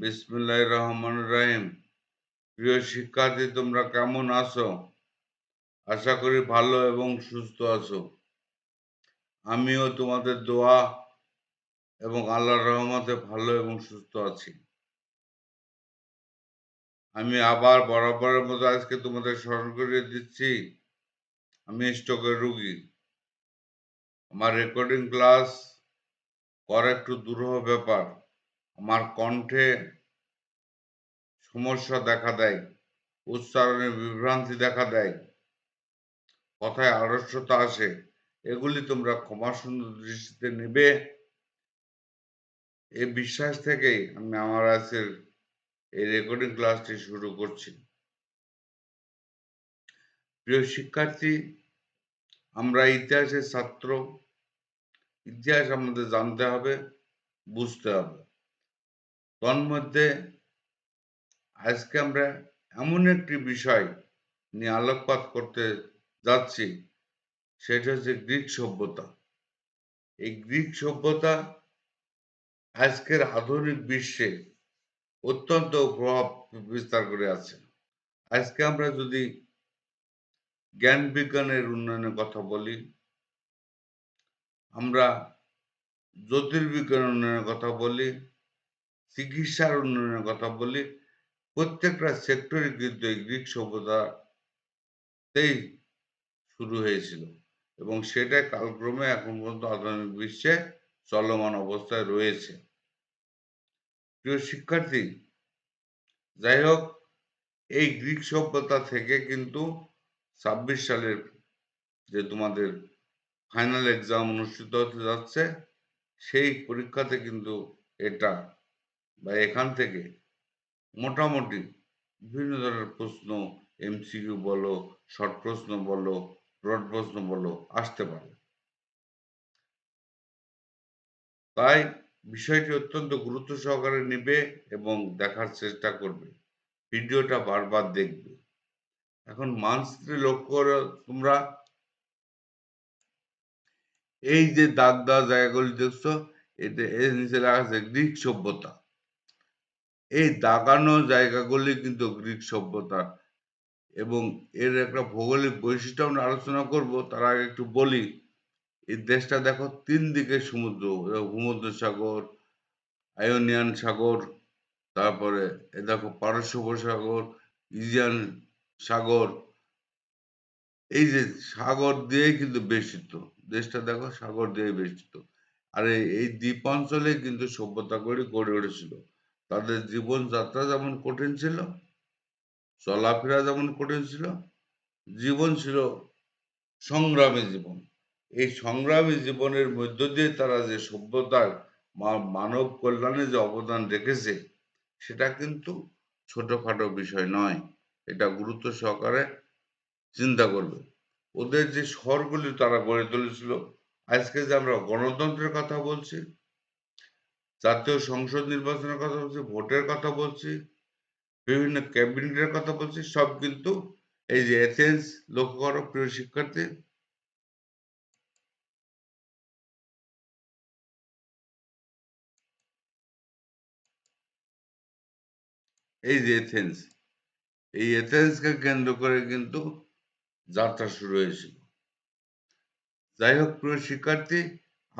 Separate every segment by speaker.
Speaker 1: বিসমুল্লাহ রহমান রহিম। প্রিয় শিক্ষার্থী, তোমরা কেমন আছো? আশা করি ভালো এবং সুস্থ আছো। আমিও তোমাদের দোয়া এবং আল্লাহর রহমতে ভালো এবং সুস্থ আছি। আমি আবার বরাবরের মতো আজকে তোমাদের স্মরণ করিয়ে দিচ্ছি, আমি স্টকের রুগী। আমার রেকর্ডিং ক্লাস করা একটু দুরূহ ব্যাপার। আমার কণ্ঠে সমস্যা দেখা দেয়, উচ্চারণে বিভ্রান্তি দেখা দেয়, কথায় আড়স্যতা আসে, এগুলি তোমরা ক্ষমা সুন্দর দৃষ্টিতে নেবে। এই বিশ্বাস থেকেই আমি আমার আজকের এই রেকর্ডিং ক্লাসটি শুরু করছি। প্রিয় শিক্ষার্থী, আমরা ইতিহাসের ছাত্র, ইতিহাস আমাদের জানতে হবে, বুঝতে হবে। তন্মধ্যে আজকে আমরা এমন একটি বিষয় নিয়ে আলোকপাত করতে যাচ্ছি, সেটা হচ্ছে গ্রিক সভ্যতা। এই গ্রিক সভ্যতা আজকের আধুনিক বিশ্বে অত্যন্ত প্রভাব বিস্তার করে আছে। আজকে আমরা যদি জ্ঞান বিজ্ঞানের উন্নয়নের কথা বলি, আমরা জ্যোতির্বিজ্ঞানের উন্নয়নের কথা বলি চিকিৎসার উন্নয়নের কথা বলি, প্রত্যেকটা সেক্টরে কিন্তু এই গ্রিক সভ্যতাতেই শুরু হয়েছিল এবং সেটা কালক্রমে এখন পর্যন্ত আধুনিক বিশ্বে চলমান অবস্থায় রয়েছে। প্রিয় শিক্ষার্থী, যাই হোক, এই গ্রিক সভ্যতা থেকে কিন্তু ছাব্বিশ সালের যে তোমাদের ফাইনাল এক্সাম অনুষ্ঠিত হতে যাচ্ছে, সেই পরীক্ষাতে কিন্তু এটা বা এখান থেকে মোটামুটি বিভিন্ন ধরনের প্রশ্ন এমসিকিউ বলো শর্ট প্রশ্ন বলো ব্রড প্রশ্ন বলো, আসতে পারে। তাই বিষয়টি অত্যন্ত গুরুত্ব সহকারে নিবে এবং দেখার চেষ্টা করবে। ভিডিওটা বারবার দেখবে। এখন মানচিত্রে লক্ষ্য করে তোমরা। এই যে দাগ দেওয়া জায়গাগুলি দেখছ এটা এর নিচে লেখা আছে গ্রিক সভ্যতা। এই দাগানো জায়গাগুলি কিন্তু গ্রিক সভ্যতা। এবং এর একটা ভৌগোলিক বৈশিষ্ট্য আমরা আলোচনা করব, তার আগে একটু বলি, এই দেশটা দেখো তিন দিকে সমুদ্র ভূমধ্য সাগর, আয়োনিয়ান সাগর, তারপরে এ দেখো পারস্য উপসাগর ইজিয়ান সাগর, এই যে সাগর দিয়েই কিন্তু বেষ্টিত, দেশটা দেখো সাগর দিয়ে বেষ্টিত। আর এই দ্বীপ অঞ্চলে কিন্তু সভ্যতাগুলি গড়ে উঠেছিল। তাদের জীবনযাত্রা যেমন কঠিন ছিল, চলাফেরা যেমন কঠিন ছিল, জীবন ছিল সংগ্রামী জীবন। এই সংগ্রামী জীবনের মধ্য দিয়ে তারা যে সভ্যতার মানব কল্যাণে যে অবদান রেখেছে, সেটা কিন্তু ছোটখাটো বিষয় নয়। এটা গুরুত্ব সহকারে চিন্তা করবে। ওদের যে শহরগুলি তারা গড়ে তুলেছিল, আজকে যে আমরা গণতন্ত্রের কথা বলছি জাতীয় সংসদ নির্বাচনের কথা বলছি, ভোটের কথা বলছি, বিভিন্ন ক্যাবিনেটের কথা বলছি, সব কিন্তু এই যে এথেন্স লক্ষ্য করো, প্রিয় শিক্ষার্থী। এই যে এথেন্স এই এথেন্সকে কেন্দ্র করে কিন্তু যাত্রা শুরু হয়েছিল। যাই হোক, প্রিয় শিক্ষার্থী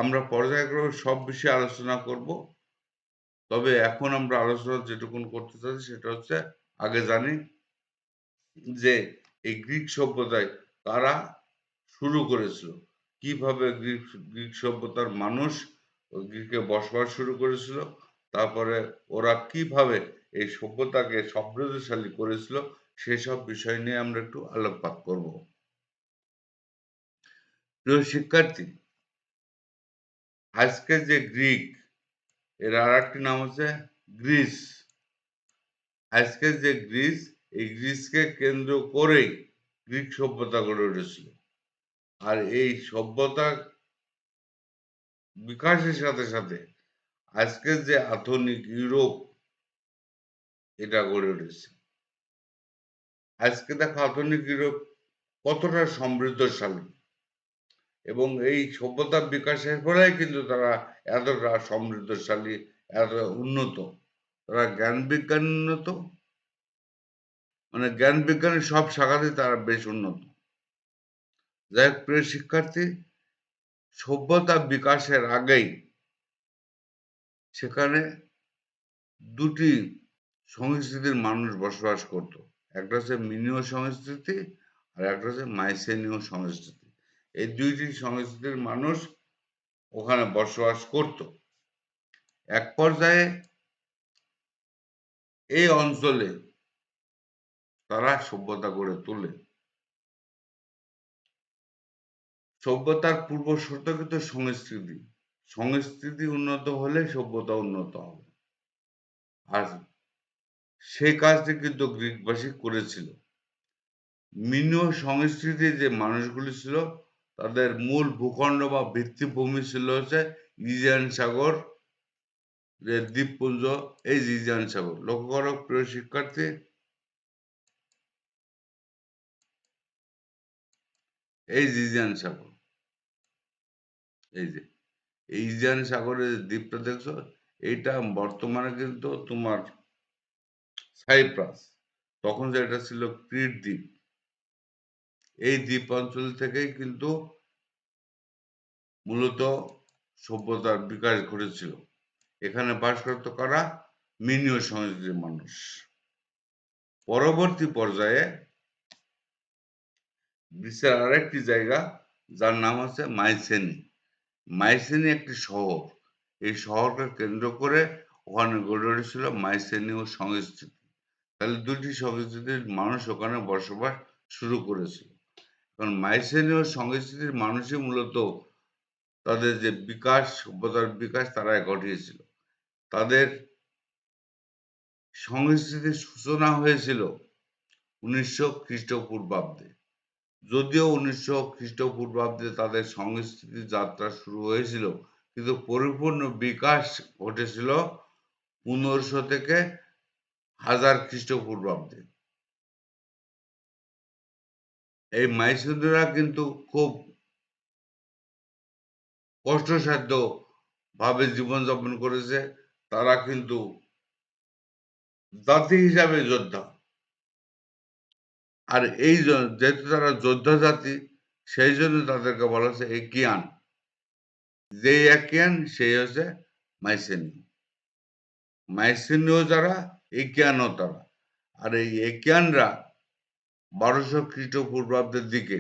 Speaker 1: আমরা পর্যায়ক্রমে সব বিষয়ে আলোচনা করব। তবে এখন আমরা আলোচনা যেটুকুন করতে চাচ্ছি সেটা হচ্ছে, আগে জানি যে এই গ্রিক সভ্যতায় কারা শুরু করেছিল? কীভাবে গ্রিক গ্রিক সভ্যতার মানুষ গ্রিকে বসবাস শুরু করেছিল? তারপরে ওরা কীভাবে এই সভ্যতাকে সমৃদ্ধশালী করেছিল? সেসব বিষয় নিয়ে আমরা একটু আলোকপাত করব। প্রিয় শিক্ষার্থী আজকে যে গ্রিক, এর আর একটি নাম হচ্ছে গ্রিস। আজকে যে গ্রিস, এই গ্রিসকে কেন্দ্র করেই গ্রিক সভ্যতা গড়ে উঠেছিল। আর এই সভ্যতা বিকাশের সাথে সাথে আজকের যে আধুনিক ইউরোপ, এটা গড়ে উঠেছে। আজকে দেখো আধুনিক ইউরোপ কতটা সমৃদ্ধশালী। এবং এই সভ্যতার বিকাশের ফলে কিন্তু তারা এতটা সমৃদ্ধশালী, এত উন্নত। তারা জ্ঞান বিজ্ঞান উন্নত। মানে জ্ঞান বিজ্ঞানের সব শাখাতে তারা বেশ উন্নত। যাই হোক, প্রিয় শিক্ষার্থী, সভ্যতা বিকাশের আগেই সেখানে দুটি সংস্কৃতির মানুষ বসবাস করত। একটা হচ্ছে মিনীয় সংস্কৃতি আর একটা হচ্ছে মাইসেনীয় সংস্কৃতি। এই দুইটি সংস্কৃতির মানুষ ওখানে বসবাস করত। এক পর্যায়ে এই অঞ্চলে তারা সভ্যতা গড়ে তোলে। সভ্যতার পূর্ব শর্ত কিন্তু সংস্কৃতি। সংস্কৃতি উন্নত হলে সভ্যতা উন্নত হবে। আর সেই কাজটি কিন্তু গ্রিকবাসী করেছিল। মিনীয় সংস্কৃতির যে মানুষগুলি ছিল তাদের মূল ভূখণ্ড বা ভিত্তিভূমি ছিল হচ্ছে ইজিয়ান সাগর, যে দ্বীপপুঞ্জ, এই ইজিয়ান সাগর। লক্ষ্য করো, প্রিয় শিক্ষার্থী। এই ইজিয়ান সাগর। এই যে, এই ইজিয়ান সাগরের যে দ্বীপটা দেখছ, এইটা বর্তমানে কিন্তু তোমার সাইপ্রাস। তখন যেটা ছিল ক্রিট দ্বীপ। এই দ্বীপ অঞ্চল থেকেই কিন্তু মূলত সভ্যতার বিকাশ ঘটেছিল। এখানে বাস করত করা মিনীয় সংস্কৃতির মানুষ। পরবর্তী পর্যায়ে বিশ্বের আরেকটি জায়গা যার নাম হচ্ছে মাইসেনি। মাইসেনি একটি শহর। এই শহরকে কেন্দ্র করে ওখানে গড়ে উঠেছিল মাইসেনি ও সংস্কৃতি। তাহলে দুটি সংস্কৃতির মানুষ ওখানে বসবাস শুরু করেছিল। কারণ মাইসেনীয় সংস্কৃতির মানুষই মূলত তাদের যে বিকাশ, সভ্যতার বিকাশ তারাই ঘটিয়েছিল। তাদের সংস্কৃতির সূচনা হয়েছিল উনিশশো খ্রিস্টপূর্বাব্দে। যদিও উনিশশো খ্রিস্টপূর্বাব্দে তাদের সংস্কৃতির যাত্রা শুরু হয়েছিল, কিন্তু পরিপূর্ণ বিকাশ ঘটেছিল পনেরোশো থেকে হাজার খ্রিস্টপূর্বাব্দে। এই মাইসুন্দরা কিন্তু খুব কষ্টসাধ্য ভাবে জীবনযাপন করেছে। তারা কিন্তু জাতি হিসাবে যোদ্ধা। আর এই যেহেতু তারা যোদ্ধা জাতি, সেই জন্য তাদেরকে বলা হচ্ছে একিয়ান। যে একিয়ান, সেই হচ্ছে মাইসেনীয়। মাইসেনীয় যারা, একিয়ানও তারা। আর এই একিয়ানরা বারোশো খ্রিস্টপূর্বাব্দের দিকে।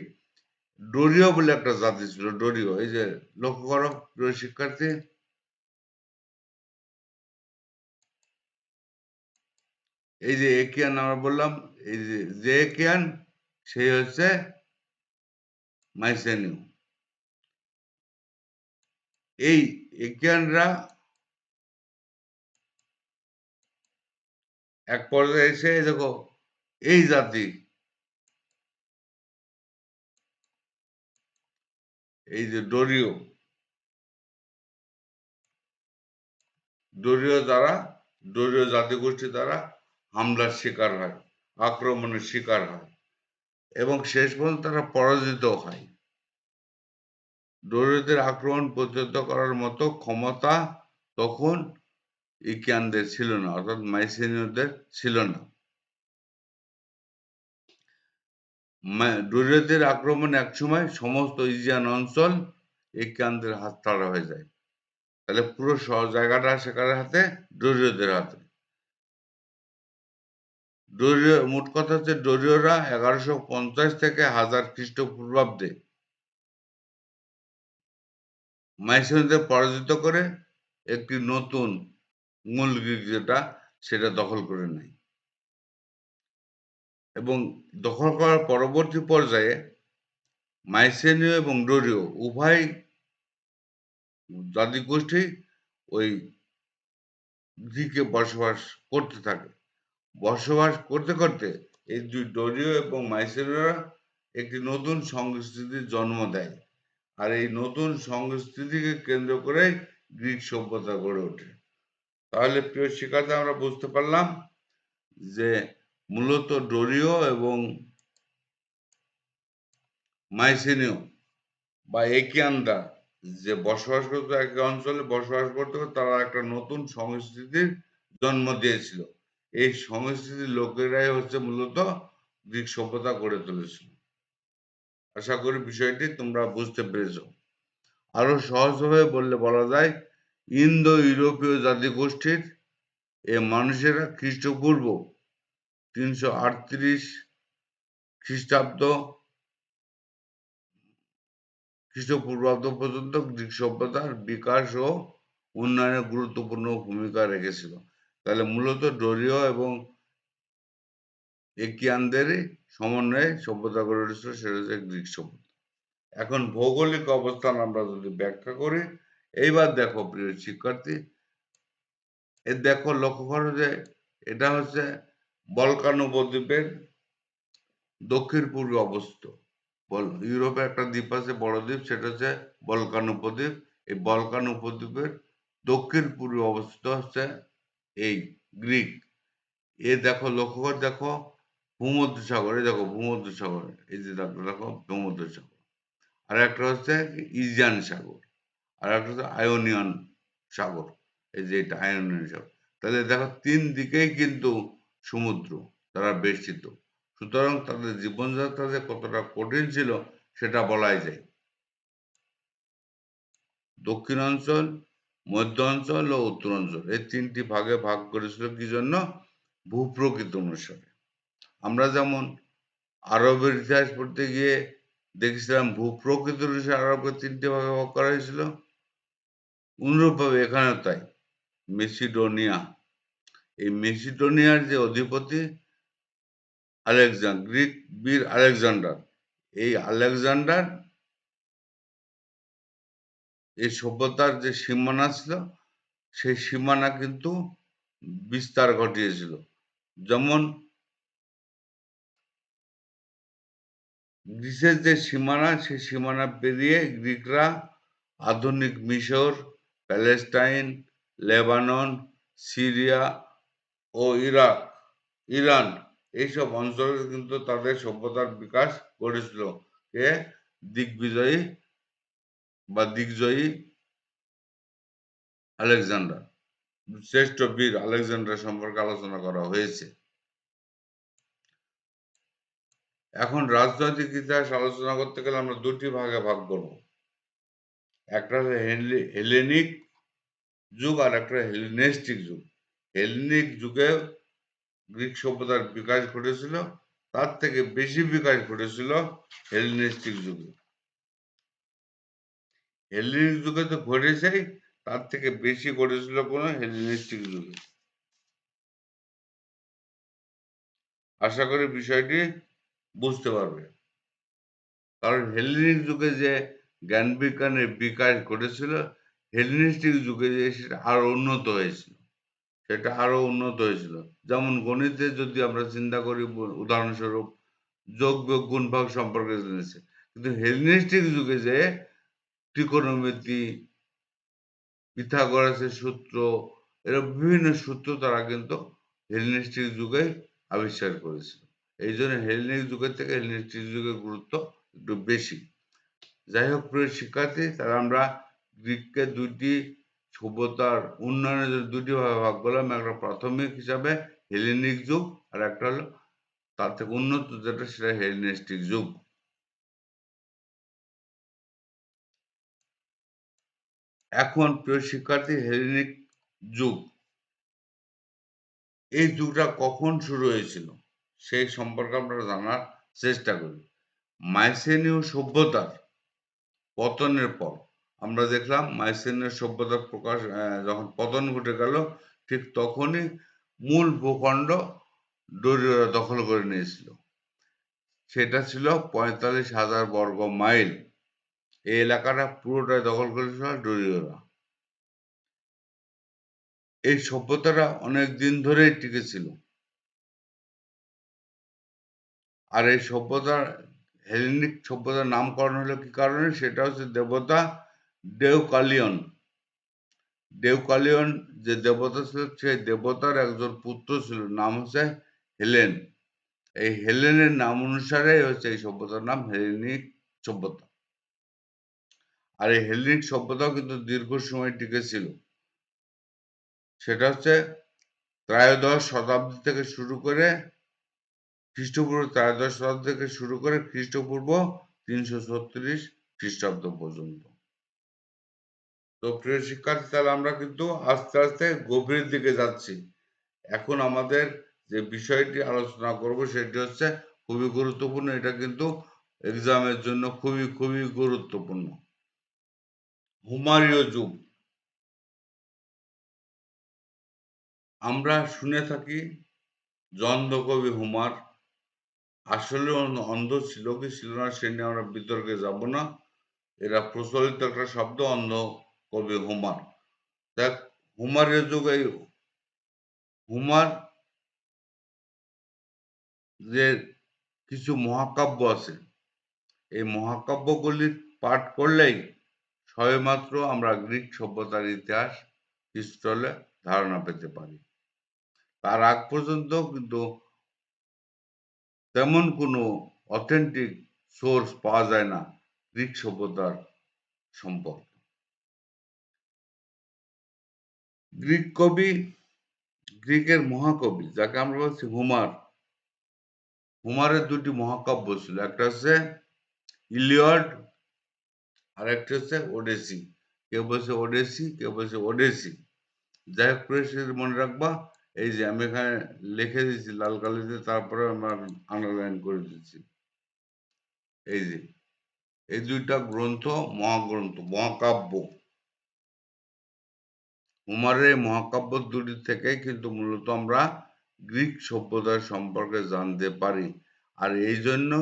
Speaker 1: ডোরিও বলে একটা জাতি ছিল, ডোরিও। এই যে লক্ষ্য করো, প্রিয় শিক্ষার্থী। এই যে একিয়ান আমরা বললাম, এই যে একিয়ান সেই হচ্ছে মাইসেনিউ এই একিয়ানরা এক পর্যায়ে এসে দেখো, এই জাতি এই যে ডোরিও। ডোরিও দ্বারা, ডোরিও জাতিগোষ্ঠী দ্বারা হামলার শিকার হয়, আক্রমণের শিকার হয় এবং শেষ পর্যন্ত তারা পরাজিত হয়। ডোরিওদের আক্রমণ প্রতিহত করার মতো ক্ষমতা তখন ইকিয়ানদের ছিল না, অর্থাৎ মাইসেনীয়দের ছিল না। ডোরিওদের আক্রমণ একসময় সমস্ত ইজিয়ান অঞ্চল ইকিয়ানদের হাত ছাড়া হয়ে যায়। তাহলে পুরো জায়গাটা সেখানে হাতে ডোরিওদের হাতে। ডোরিও মোট কথা হচ্ছে ডোরিওরা এগারোশো পঞ্চাশ থেকে হাজার খ্রিস্টপূর্বাব্দে মাইসনদের পরাজিত করে একটি নতুন মূল যেটা, সেটা দখল করে নেয়। এবং দখল করার পরবর্তী পর্যায়ে মাইসেনীয় এবং ডোরিও উভয় জাতিগোষ্ঠী ওই দিকে বসবাস করতে থাকে। বসবাস করতে করতে এই দুই ডোরিও এবং মাইসেনীয়রা একটি নতুন সংস্কৃতির জন্ম দেয় আর এই নতুন সংস্কৃতিকে কেন্দ্র করে গ্রিক সভ্যতা গড়ে ওঠে। তাহলে প্রিয় শিক্ষার্থী, আমরা বুঝতে পারলাম যে মূলত ডোরিও এবং মাইসিনীয় বা একিয়ানরা যে বসবাস করতো এক অঞ্চলে বসবাস করতে, তারা একটা নতুন সংস্কৃতির জন্ম দিয়েছিল। এই সংস্কৃতির লোকেরাই হচ্ছে মূলত গ্রিক সভ্যতা গড়ে তুলেছিল। আশা করি বিষয়টি তোমরা বুঝতে পেরেছ। আরও সহজভাবে বললে বলা যায় ইন্দো ইউরোপীয় জাতিগোষ্ঠীর এ মানুষেরা খ্রিস্টপূর্ব তিনশো আটত্রিশ খ্রিস্টাব্দ, খ্রিস্টপূর্বাব্দ পর্যন্ত গ্রিক সভ্যতার বিকাশ ও উন্নয়নে গুরুত্বপূর্ণ ভূমিকা রেখেছিল। তাহলে মূলত ডোরীয় এবং একিয়ানদের সমন্বয়ে সভ্যতা গড়ে উঠেছিল, সেটা হচ্ছে গ্রিক সভ্যতা। এখন ভৌগোলিক অবস্থান আমরা যদি ব্যাখ্যা করি, এইবার দেখো প্রিয় শিক্ষার্থী, এ দেখো লক্ষ্য করো যে এটা হচ্ছে বলকান উপদ্বীপের দক্ষিণ পূর্বে অবস্থিত। ইউরোপে একটা দ্বীপ আছে, বড় দ্বীপ, সেটা হচ্ছে বলকান উপদ্বীপ এই বলকান উপদ্বীপের দক্ষিণ পূর্বে অবস্থিত হচ্ছে এই গ্রিক। এ দেখো, লক্ষ্য করে দেখো ভূমধ্য সাগর এই দেখো ভূমধ্য সাগর এই যে দেখো দেখো ভূমধ্য সাগর আর একটা হচ্ছে ইজিয়ান সাগর, আর একটা হচ্ছে আয়োনিয়ান সাগর, এই যে এটা আয়োনিয়ান সাগর। তাহলে দেখো, তিন দিকেই কিন্তু সমুদ্র, তারা বেষ্টিত। সুতরাং তাদের জীবনযাত্রা যে কতটা কঠিন ছিল, সেটা বলাই যায়। দক্ষিণাঞ্চল মধ্য অঞ্চল ও উত্তরাঞ্চল, এই তিনটি ভাগে ভাগ করেছিল কি জন্য? ভূপ্রকৃত অনুসারে। আমরা যেমন আরবের ইতিহাস পড়তে গিয়ে দেখেছিলাম, ভূপ্রকৃত অনুসারে আরবকে তিনটি ভাগে ভাগ করা হয়েছিল। অনুরূপভাবে এখানে তাই, মেসিডোনিয়া এই মেসিডোনিয়ার যে অধিপতি আলেকজান্ডার, গ্রিক বীর আলেকজান্ডার, এই আলেকজান্ডার এই সভ্যতার যে সীমানা ছিল, সেই সীমানা কিন্তু বিস্তার ঘটিয়েছিল। যেমন গ্রিসের যে সীমানা, সেই সীমানা পেরিয়ে গ্রিকরা আধুনিক মিশর, প্যালেস্টাইন, লেবানন, সিরিয়া ও ইরাক ইরান, এইসব অঞ্চলে কিন্তু তাদের সভ্যতার বিকাশ ঘটেছিল। কে? দিগ্বিজয়ী বা দিগ্জয়ী আলেকজান্ডার। শ্রেষ্ঠ বীর আলেকজান্ডার সম্পর্কে আলোচনা করা হয়েছে। এখন রাজনৈতিক ইতিহাস আলোচনা করতে গেলে আমরা দুটি ভাগে ভাগ করব। একটা হচ্ছে হেলেনিক যুগ আর একটা হেলিনেস্টিক যুগ। হেলেনিক যুগে গ্রিক সভ্যতার বিকাশ ঘটেছিল, তার থেকে বেশি বিকাশ ঘটেছিল হেলিনিস্টিক যুগে। হেলিনিক যুগে তো ঘটেছেই, তার থেকে বেশি ঘটেছিল কোন হেলিনিস্টিক যুগে। আশা করি বিষয়টি বুঝতে পারবে। কারণ হেলিনিক যুগে যে জ্ঞান বিজ্ঞানের বিকাশ ঘটেছিল, হেলিনিস্টিক যুগে যে সেটা আরও উন্নত হয়েছিল। সেটা আরও উন্নত হয়েছিল। যেমন গণিতে যদি আমরা চিন্তা করি উদাহরণস্বরূপ যোগ, বিয়োগ গুণ ভাগ সম্পর্কে জেনেছে। কিন্তু হেলিনিস্টিক যুগে যে ত্রিকোণমিতি, পিথাগোরাসের সূত্র এরকম বিভিন্ন সূত্র তারা কিন্তু হেলিনিস্টিক যুগে আবিষ্কার করেছিল। এই জন্য হেলিনিক যুগের থেকে হেলিনিস্টিক যুগের গুরুত্ব একটু বেশি। যাই হোক, প্রিয় শিক্ষার্থী তারা আমরা গ্রিককে দুটি সভ্যতার উন্নয়নের জন্য দুটি ভাগে ভাগ করলাম, একটা প্রাথমিক হিসাবে হেলেনিক যুগ আর একটা হলো তার থেকে উন্নত যেটা সেটা হেলেনিস্টিক যুগ। এখন প্রিয় শিক্ষার্থী হেলেনিক যুগ। এই যুগটা কখন শুরু হয়েছিল সেই সম্পর্কে আমরা জানার চেষ্টা করি। মাইসেনীয় সভ্যতার পতনের পর। আমরা দেখলাম মাইসেনীয় সভ্যতার প্রকাশ যখন পতন ঘটে গেল, ঠিক তখনই মূল ভূখণ্ড দখল করে নিয়েছিল। সেটা ছিল পঁয়তাল্লিশ হাজার বর্গ মাইল। এই এলাকাটা পুরোটাই দখল করেছিল ডোরিওরা এই সভ্যতাটা অনেক দিন ধরেই টিকেছিল আর এই সভ্যতার, হেলেনিক সভ্যতার নামকরণ হলো কি কারণে? সেটা হচ্ছে দেবতা ডেউকালিয়ন ডেউকালিয়ন যে দেবতা ছিল, সেই দেবতার একজন পুত্র ছিল, নাম হচ্ছে হেলেন। এই হেলেনের নাম অনুসারে হচ্ছে এই সভ্যতার নাম, হেলেনিক সভ্যতা। আর এই হেলেনিক সভ্যতাও কিন্তু দীর্ঘ সময় টিকে ছিল। সেটা হচ্ছে ত্রয়োদশ শতাব্দী থেকে শুরু করে খ্রিস্টপূর্ব ত্রয়োদশ শতাব্দী থেকে শুরু করে খ্রিস্টপূর্ব তিনশো ছত্রিশ খ্রিস্টাব্দ পর্যন্ত। তো প্রিয় শিক্ষার্থী, তাহলে আমরা কিন্তু আস্তে আস্তে গভীর দিকে যাচ্ছি। এখন আমাদের যে বিষয়টি আলোচনা করব সেটি হচ্ছে খুবই গুরুত্বপূর্ণ। এটা কিন্তু এক্সামের জন্য খুবই খুবই গুরুত্বপূর্ণ। হুমারীয় যুগ। আমরা শুনে থাকি জন্দ কবি হুমার, আসলে অন্ধ ছিল কি ছিল না, সে নিয়ে আমরা বিতর্কে যাব না। এরা প্রচলিত একটা শব্দ, অন্ধ কবি হুমার দেখ হুমারের যুগ এই হুমার যে কিছু মহাকাব্য আছে, এই মহাকাব্যগুলির পাঠ করলেই সবেমাত্র আমরা গ্রিক সভ্যতার ইতিহাস স্থলে ধারণা পেতে পারি। তার আগ পর্যন্ত কিন্তু তেমন কোনো অথেন্টিক সোর্স পাওয়া যায় না গ্রিক সভ্যতার সম্পর্কে। গ্রিক কবি, গ্রিকের মহাকবি, যাকে আমরা বলছি হুমার। হুমারের দুটি মহাকাব্য ছিল, একটা হচ্ছে ইলিয়ড আর একটা হচ্ছে ওডেসি। কেউ বলছে ওডেসি, কেউ বলছে ওডেসি। যাই হোক মনে রাখবা, এই যে আমি এখানে লিখে দিচ্ছি লাল কালিতে তারপরে আমরা আন্ডারলাইন করে দিচ্ছি এই যে, এই দুইটা গ্রন্থ মহাগ্রন্থ, মহাকাব্য। হুমারের মহাকাব্য দুটি থেকে কিন্তু মূলত আমরা গ্রিক সভ্যতার সম্পর্কে জানতে পারি। আর এই জন্য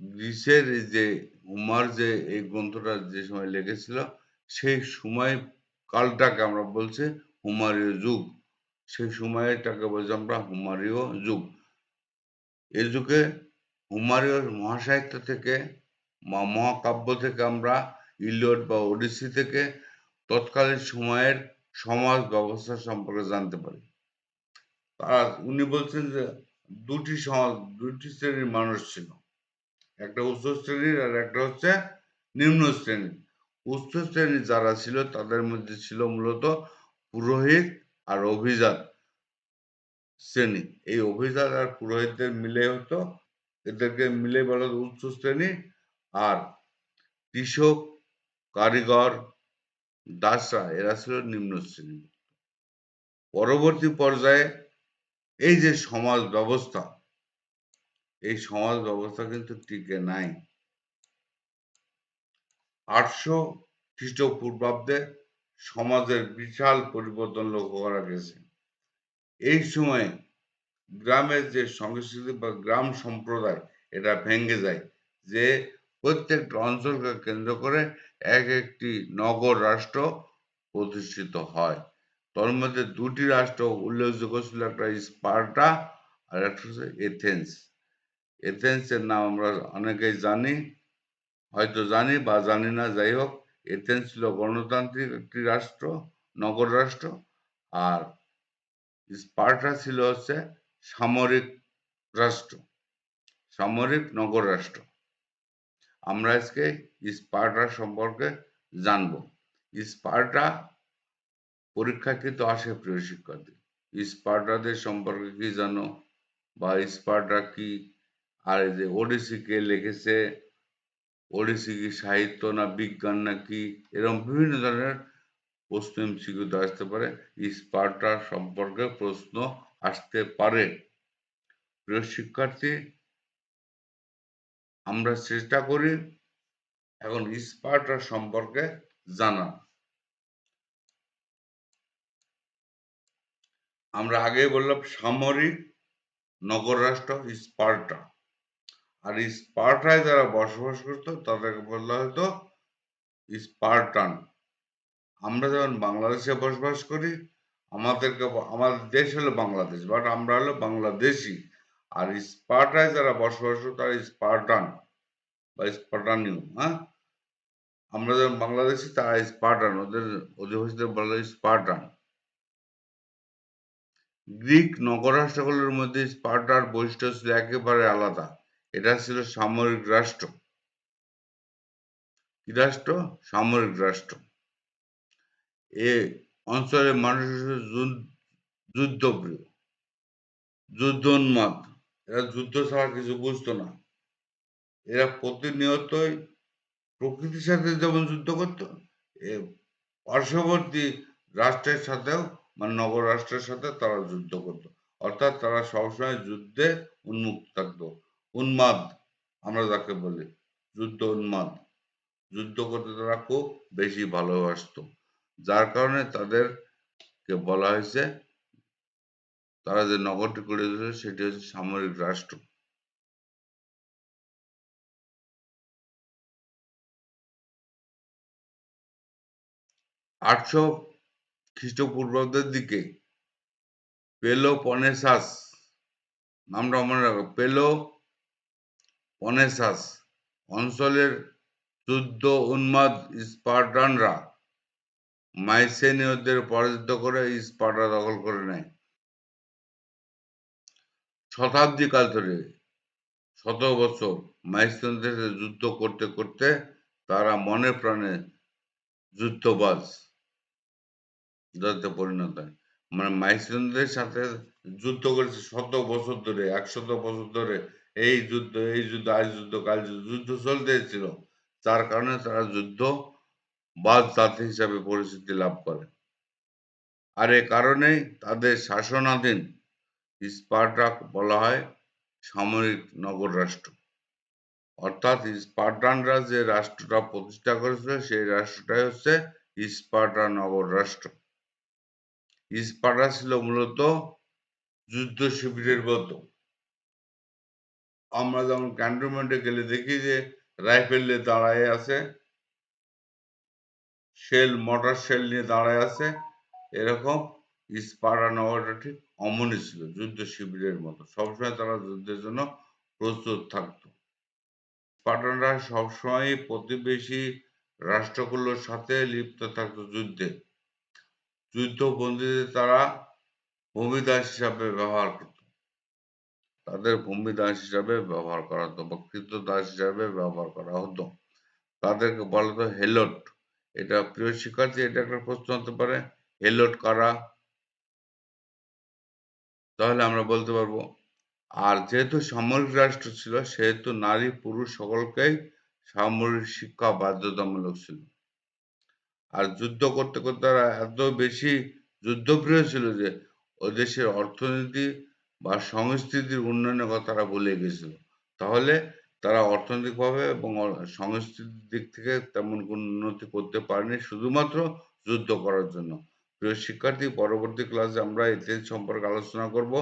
Speaker 1: গ্রিসের যে হুমার যে এই গ্রন্থটা যে সময় লেগেছিল সেই সময় কালটাকে আমরা বলছি হুমারীয় যুগ। সেই সময়টাকে বলছি আমরা হুমারীয় যুগ। এ যুগে হুমারীয় মহাসাহিত্য থেকে, মহাকাব্য থেকে আমরা ইলিয়ট বা ওডিসি থেকে তৎকালীন সময়ের সমাজ ব্যবস্থা সম্পর্কে জানতে পারি। তারা, উনি বলছেন যে দুটি সমাজ, দুটি শ্রেণির মানুষ ছিল। একটা উচ্চ শ্রেণির আর একটা হচ্ছে নিম্ন শ্রেণির। উচ্চ শ্রেণির যারা ছিল, তাদের মধ্যে ছিল মূলত পুরোহিত আর অভিজাত শ্রেণি। এই অভিজাত আর পুরোহিতদের মিলে হতো, এদেরকে মিলে বলা উচ্চ শ্রেণি। আর কৃষক, কারিগর দাসরা, এরা ছিল নিম্ন শ্রেণি পরবর্তী পর্যায়ে এই যে সমাজ ব্যবস্থা, এই সমাজ ব্যবস্থা কিন্তু টিকে নাই। আটশো খ্রিস্টপূর্বাব্দে সমাজের বিশাল পরিবর্তন লক্ষ্য করা গেছে। এই সময়ে গ্রামের যে সংস্কৃতি বা গ্রাম সম্প্রদায়, এটা ভেঙে যায় যে প্রত্যেকটা অঞ্চলকে কেন্দ্র করে এক একটি নগর রাষ্ট্র প্রতিষ্ঠিত হয়। তার মধ্যে দুটি রাষ্ট্র উল্লেখযোগ্য ছিল, একটা স্পার্টা আর একটা হচ্ছে এথেন্স। এথেন্সের নাম আমরা অনেকেই জানি, হয়তো জানি বা জানি না, যাই হোক, এথেন্স ছিল গণতান্ত্রিক একটি রাষ্ট্র, নগর রাষ্ট্র, আর স্পার্টা ছিল হচ্ছে সামরিক রাষ্ট্র, সামরিক নগর রাষ্ট্র। আমরা আজকে স্পার্টা সম্পর্কে জানব। স্পার্টা পরীক্ষা কিন্তু আসে প্রিয় শিক্ষার্থী। স্পার্টাদের সম্পর্কে কি জানো? বা স্পার্টা কি? আর এই যে ওডিসি কে লিখেছে? ওডিসি কি সাহিত্য না বিজ্ঞান না কি? এরকম বিভিন্ন ধরনের প্রশ্ন এমসিকিউতে আসতে পারে। স্পার্টা সম্পর্কে প্রশ্ন আসতে পারে। প্রিয় শিক্ষার্থী আমরা চেষ্টা করি এখন স্পার্টা সম্পর্কে জানা। আমরা আগে বললাম সামরিক নগর রাষ্ট্র স্পার্টা। আর স্পার্টায় যারা বসবাস করতো, তাদেরকে বলা হতো স্পার্টান। আমরা যখন বাংলাদেশে বসবাস করি, আমাদেরকে আমাদের দেশ হলো বাংলাদেশ, বাট আমরা হলো বাংলাদেশি। আর স্পার্টায় যারা বসবাস তারা স্পার্টান বা স্পার্টানিউ হ্যাঁ? আমরা যখন বাংলাদেশি, তারা স্পার্টান, ওদের অধিবাসীদের বলা স্পার্টান। গ্রিক নগরাষ্ট্রগুলোর মধ্যে স্পার্টার বৈশিষ্ট্য ছিল একেবারে আলাদা। এটা ছিল সামরিক রাষ্ট্র। কি রাষ্ট্র? সামরিক রাষ্ট্র। এ অঞ্চলের মানুষ যুদ্ধপ্রিয়, যুদ্ধোন্মাদ। এরা যুদ্ধ ছাড়া কিছু বুঝতো না। এরা প্রতিনিয়তই প্রকৃতির সাথে যেমন যুদ্ধ করতো পার্শ্ববর্তী রাষ্ট্রের সাথেও মানে নগর রাষ্ট্রের সাথে তারা যুদ্ধ করত। অর্থাৎ তারা সবসময় যুদ্ধে উন্মুক্ত থাকতো। উন্মাদ আমরা যাকে বলি, যুদ্ধ উন্মাদ। যুদ্ধ করতে তারা খুব বেশি ভালোবাসত। যার কারণে তাদেরকে বলা হয়েছে তারা যে নগরটি করে দিয়েছে সেটি হচ্ছে সামরিক রাষ্ট্র। আটশো খ্রিস্টপূর্বাব্দের দিকে পেল পেলোপনেসাস নামটা মনে রাখো পেল পনেসাস অঞ্চলের যুদ্ধ উন্মাদ স্পার্টানরা মাইসেনীয়দের পরাজিত করে স্পার্টা দখল করে নেয়। শতাব্দী কাল ধরে শত বছর মাইসেনদের যুদ্ধ করতে করতে তারা মনে প্রাণে যুদ্ধবাজ। যাতে পরিণত হয়। মানে মাইসেনদের সাথে যুদ্ধ করেছে শত বছর ধরে, একশত বছর ধরে এই যুদ্ধ এই যুদ্ধ, আজ যুদ্ধ, কাল যুদ্ধ যুদ্ধ চলতে ছিল যার কারণে তারা যুদ্ধ বাদ জাতি হিসাবে পরিচিতি লাভ করে। আর এ কারণেই তাদের শাসনাধীন স্পার্টা বলা হয় সামরিক নগর রাষ্ট্র। অর্থাৎ স্পার্টানরা যে রাষ্ট্রটা প্রতিষ্ঠা করেছিল, সেই রাষ্ট্রটাই হচ্ছে স্পার্টা নগর রাষ্ট্র। স্পার্টা ছিল মূলত যুদ্ধ শিবিরের মতো আমরা যেমন ক্যান্টনমেন্টে গেলে দেখি যে রাইফেল নিয়ে দাঁড়ায় আছে, শেল মোটর শেল নিয়ে দাঁড়ায় আছে, এরকম স্পার্টা নগরটা ঠিক অমনই ছিল, যুদ্ধ শিবিরের মতো। সবসময় তারা যুদ্ধের জন্য প্রস্তুত থাকত। স্পার্টানরা সবসময় প্রতিবেশী রাষ্ট্রগুলোর সাথে লিপ্ত থাকতো যুদ্ধে। যুদ্ধবন্দীদের তারা ভূমিদাস হিসাবে ব্যবহার করত। তাদের ভূমিদাস হিসাবে ব্যবহার করা হতো বা কৃতদাস হিসাবে ব্যবহার করা হতো। তাদেরকে বলা হতো হেলট এটা প্রিয় শিক্ষার্থী, এটা একটা প্রশ্ন হতে পারে হেলট কারা? তাহলে আমরা বলতে পারব, আর যেহেতু সামরিক রাষ্ট্র ছিল, সেহেতু নারী, পুরুষ সকলকেই সামরিক শিক্ষা বাধ্যতামূলক ছিল। আর যুদ্ধ করতে করতে তারা এত বেশি যুদ্ধপ্রিয় ছিল যে, ও দেশের অর্থনীতি বা সংস্কৃতির উন্নয়নের কথা তারা ভুলে গেছিল। তাহলে তারা অর্থনৈতিকভাবে এবং সংস্কৃতির দিক থেকে তেমন কোনো উন্নতি করতে পারেনি, শুধুমাত্র যুদ্ধ করার জন্য। প্রিয় শিক্ষার্থী পরবর্তী ক্লাসে আমরা ইতিহাস সম্পর্কে আলোচনা করব।